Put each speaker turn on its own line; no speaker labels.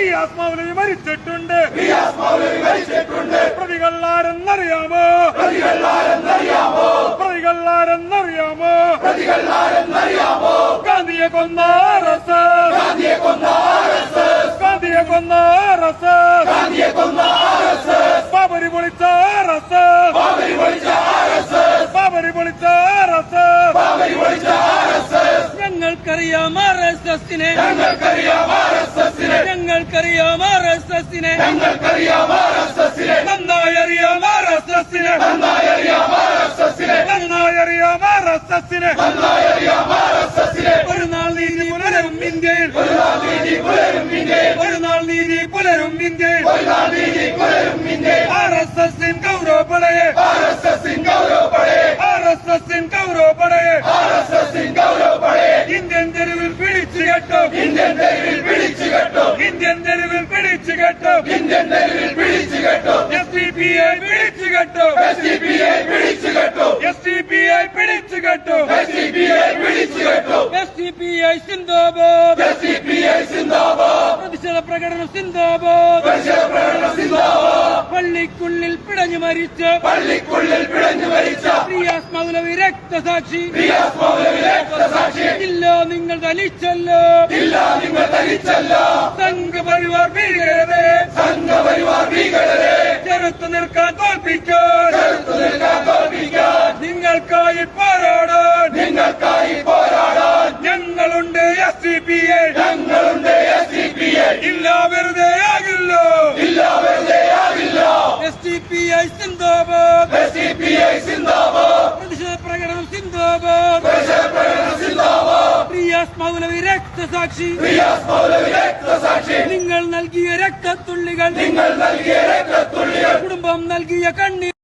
റിയാസ് മൗലവി മരിച്ചിട്ടുണ്ട്
റിയാസ്
പ്രതികൾ ആരെന്നറിയാമോ
പ്രതികൾ
പ്രതികൾ ആരെന്നറിയാമോ
പ്രതികൾ
ഗാന്ധിയെ കൊന്ന.
ഗാന്ധിയെ കൊന്ന
ഗാന്ധിയെ കൊന്ന.
ഗാന്ധിയെ കൊന്ന ആർ എസ് എസ്
ബാബരി പൊളിച്ച RSS.
ബാബരി പൊളിച്ച ആർ എസ് എസ്
ബാബരി പൊളിച്ച
പൊളിച്ച
ഞങ്ങൾക്കറിയാം ആർ എസ് എസിനെ
ഞങ്ങൾക്കറിയാം ആർ എസ് എസിനെ
ഞങ്ങൾക്കറിയാം ആർ എസ് എസിനെ
ഞങ്ങൾക്കറിയാം ആർ എസ് എസിനെ
നന്നായി അറിയാം RSS-നെ.
നന്നായി അറിയാം ആർ എസ് എസിനെ
നന്നായി അറിയാം.
നന്നായി അറിയാം ആർ എസ് എസിനെ
ഒരു നാൾ നീതി പുലരും ഇന്ത്യയിൽ.
ഒരു നാൾ നീതി പുലരും ഇന്ത്യയിൽ.
ഒരു നാൾ നീതി പുലരും ഇന്ത്യയിൽ.
ഒരു നാൾ നീതി പുലരും ഇന്ത്യയിൽ.
ആർ എസ് എസിൻ ഗൗരവപ്പടയെ.
ആർ എസ് എസിൻ ഗൗരവപ്പടയെ.
ആർ എസ് എസിൻ ഗൗരവപ്പടയെ.
ആർ എസ് എസിൻ ഗൗരവപ്പടയെ.
ഇന്ത്യൻ തെരുവിൽ പിടിച്ചു കെട്ടും.
ഇന്ത്യൻ തെരുവിൽ
ഇന്ത്യൻ തെരുവിൽ പിടിച്ചു കെട്ടും.
ഇന്ത്യൻ തെരുവിൽ പിടിച്ചു കെട്ടും.
എസ് ഡി പി ഐ പിടിച്ചു കെട്ടും.
എസ് ഡി പി ഐ പിടിച്ചു കെട്ടും.
എസ് ഡി പി ഐ പിടിച്ചു കെട്ടും.
എസ് ഡി പി ഐ പിടിച്ചു കെട്ടും.
എസ് ഡി പി ഐ സിന്ദാബാദ്.
എസ് ഡി പി ഐ സിന്ദാബാദ്.
പ്രതിഷേധ പ്രകടനം സിന്ദാബാദ്.
പ്രതിഷേധ പ്രകടനം സിന്ദാബാദ്.
പള്ളിക്കുള്ളിൽ പിടഞ്ഞു മരിച്ച
പള്ളിക്കുള്ളിൽ പിടഞ്ഞു മരിച്ച
മൗലവി രക്തസാക്ഷി ഇല്ല നിങ്ങൾ തനിച്ചല്ലോ.
ഇല്ല നിങ്ങൾ ധരിച്ചല്ല
സംഘപരിവാർ ഭീകരരെ.
സംഘപരിവാർ ഭീകരരെ.
ചെറുത്തു നിൽക്കാൻ തോൽപ്പിക്കാൻ.
ചെറുത്തു നിൽക്കാൻ തോൽപ്പിക്കാൻ.
നിങ്ങൾക്കായി പോരാടാൻ.
നിങ്ങൾക്കായി പോരാടാൻ.
ഞങ്ങളുണ്ട് എസ് ഡി പി എ
ഞങ്ങളുണ്ട് എസ് ഡി പി എ
ഇല്ല വെറുതെ ആകില്ലോ.
ഇല്ല വെറുതെ ആവില്ല
എസ് ഡി പി ഐ സിന്ദാബാദ്.
എസ് ഡി പി ഐ സിന്ദാബാദ്
പ്രതിഷേധ പ്രകടനം സിന്ദാബാദ്
പ്രതിഷേധ പ്രകടനം സിന്ദാബാദ്
റിയാസ് മൗലവി രക്തസാക്ഷി
റിയാസ് മൗലവി രക്തസാക്ഷി
നിങ്ങൾ നൽകിയ രക്തത്തുള്ളികൾ
നിങ്ങൾ നൽകിയ രക്തത്തുള്ളികൾ
കുടുംബം നൽകിയ കണ്ണീർ